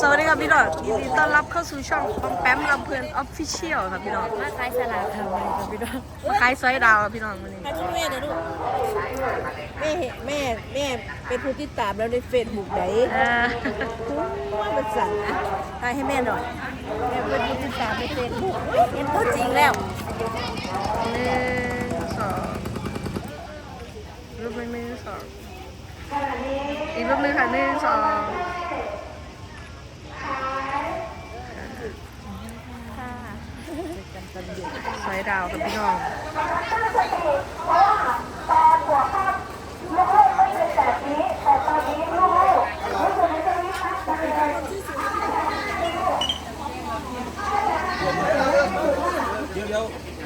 สวัสดีครับพี่น้องยินดีต้อนรับเข้าสู่ช่องปอมแปมลำเพลินออฟฟิเชียลครับพี่น้องมาขายสลากทำไมครับพี่น้องมาขายซอยดาวครับพี่น้องวันนี้มาช่วยแม่หน่อยลูกแม่เห็นแม่แม่เป็นผู้ติดตามแล้วในเฟซบุ๊กไหนเออทุกมันสั่นนะทายให้แม่หน่อยแม่เป็นผู้ติดตามในเฟซบุ๊กเห็นตัวจริงแล้วหนึ่งสองรูปหนึ่งหนึ่งสองอีกรูปหนึ่งค่ะหนึ่งสอง ค่ะ ซอยดาวครับพี่น้อง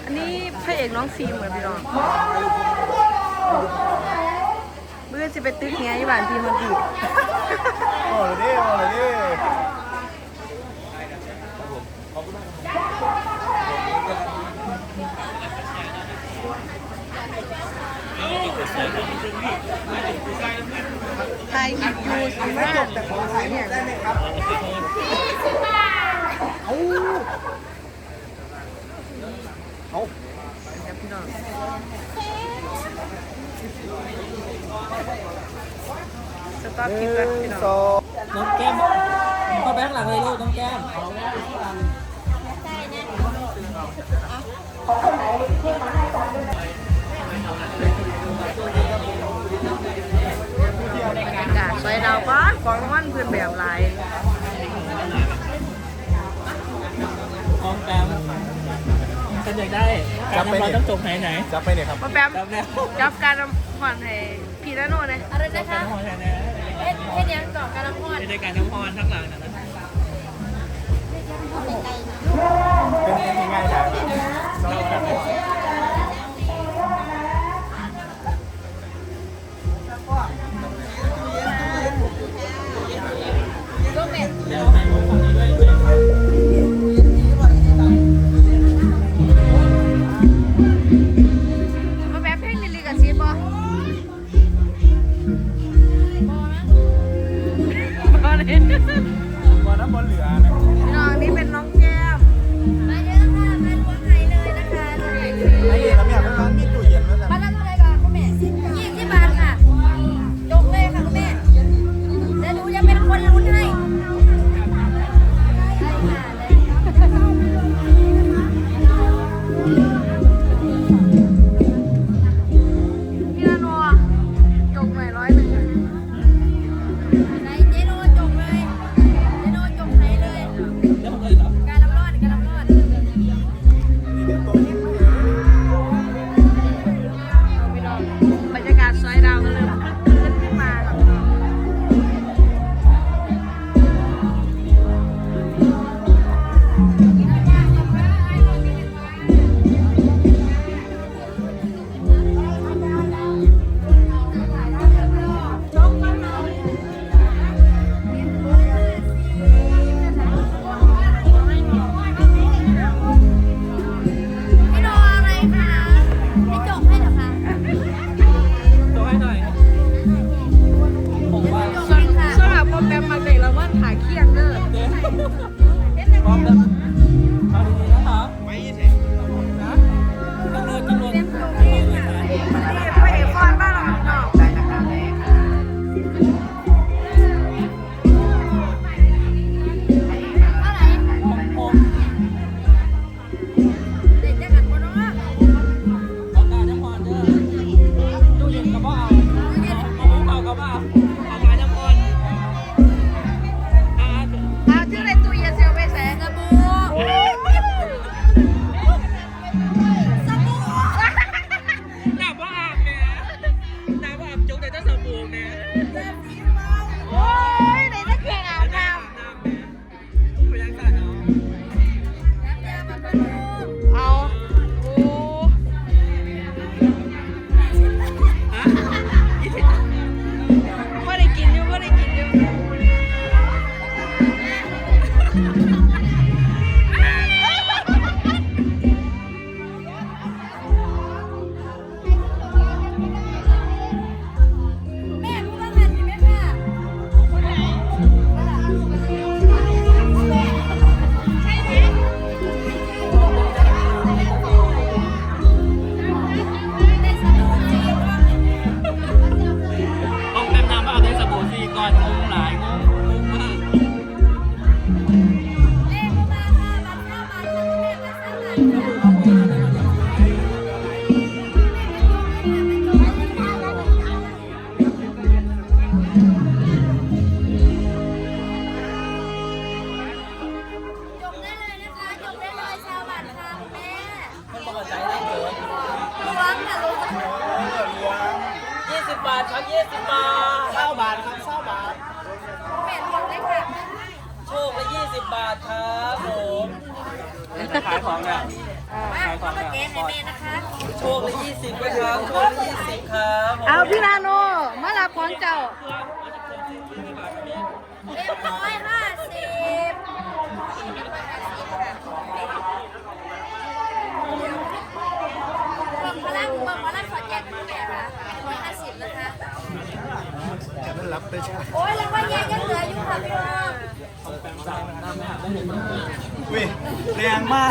อันนี้พระเอกน้องฟิล์มเหมือนพี่น้องเมื่อจะไปตึกเนี้ยยี่บานพี่มันดีโอ้เลยดิโอ้เลยดิ ไทยหยิบยูสิว่าแต่ของไทยเนี่ยได้ไหมครับเอาเอาครับพี่น้องสต็อกหคลิปนึ่กันพี่งน้องน้องแก้มเข้าไปข้างหลังเลยลูกน้องแก้มบร ดาวบ้านของรางวัลเพื่อนแบบหลายน้องแก้มฉันอยากได้การน้ำร้อนต้องจบไหนไหนจับไปเนี่ยครับมาแป๊บจับแล้วจับการน้ำผ่อนให้พี่นาโน่เลยอะไรนะการคะน้ำร้อนไหนไหนเฮ็ดเฮ็ดยังก่อนการละครจะได้การน้ำร้อนข้างหลังนะเป็นยังไงครับ บาทครับยี่สิบบาทเศร้าบาทครับเศร้าบาทแม่รวมได้ค่ะโชคละยี่สิบบาทครับผมขายของเนี่ยขายของเนี่ยโชคละยี่สิบนะครับโชคละยี่สิบครับ เอาพี่นาโนมารับของเจ้า โอ้ยรางวัลใหญ่ยังเหลืออยู่ค่ะพี่น้องวิแรงมาก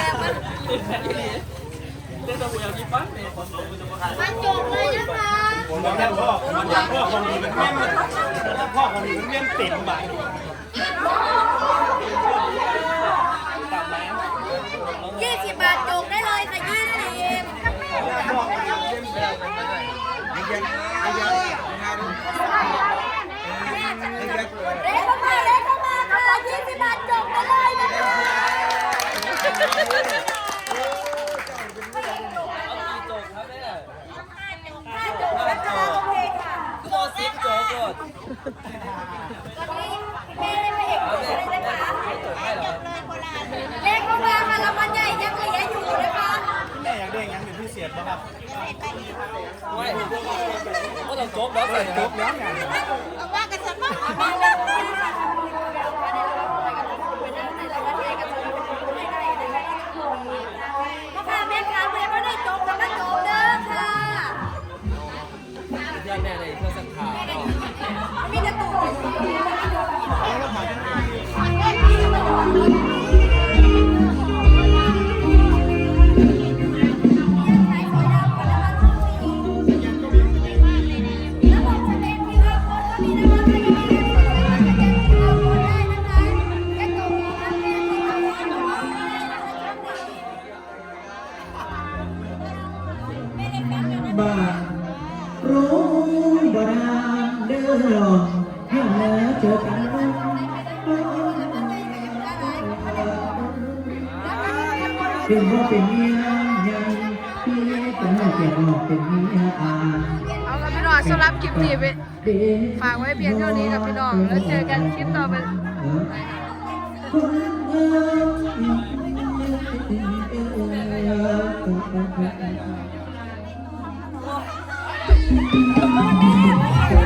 เรื่องตัวเดียวที่ปั้นเนี่ยผมผมจะมาขายมาจบเลยนะคะผมบอกแล้วพ่อมันอยากพ่อคนนี้มันเมี่ยนพ่อคนนี้มันเมี่ยนเต็มบ่าย ตัดแล้ว ยี่สิบบาทจบได้เลยค่ะยี่สิบเล็กเข้ามาเล็กเข้ามาค่ะยี่สิบบาทจบได้เลยนะคะ เอากี่โจกครับเนี่ย ถ้าจบนะคะโอเคค่ะ โจกสิบโจกก่อน ตอนนี้แม่ให้พระเอกจบเลยนะคะ โจกให้เหรอ เลขเข้ามาค่ะราง วัลใหญ่ยังเหลืออยู่นะคะแม่อยากได้ยังเป็นพิเศษป่ะครับไม่ก็ต้องจกแล้วใส่จกแล้วไงเอาว่ากันสักบ้าง เป็นว่าเป็นเมียยังพี่แต่ไม่เป็นออกเป็นเมียอาเอาละพี่น้องสำหรับคลิปนี้เป็นฝากไว้เพียงเท่านี้กับพี่น้องแล้วเจอกันคลิปต่อไปเ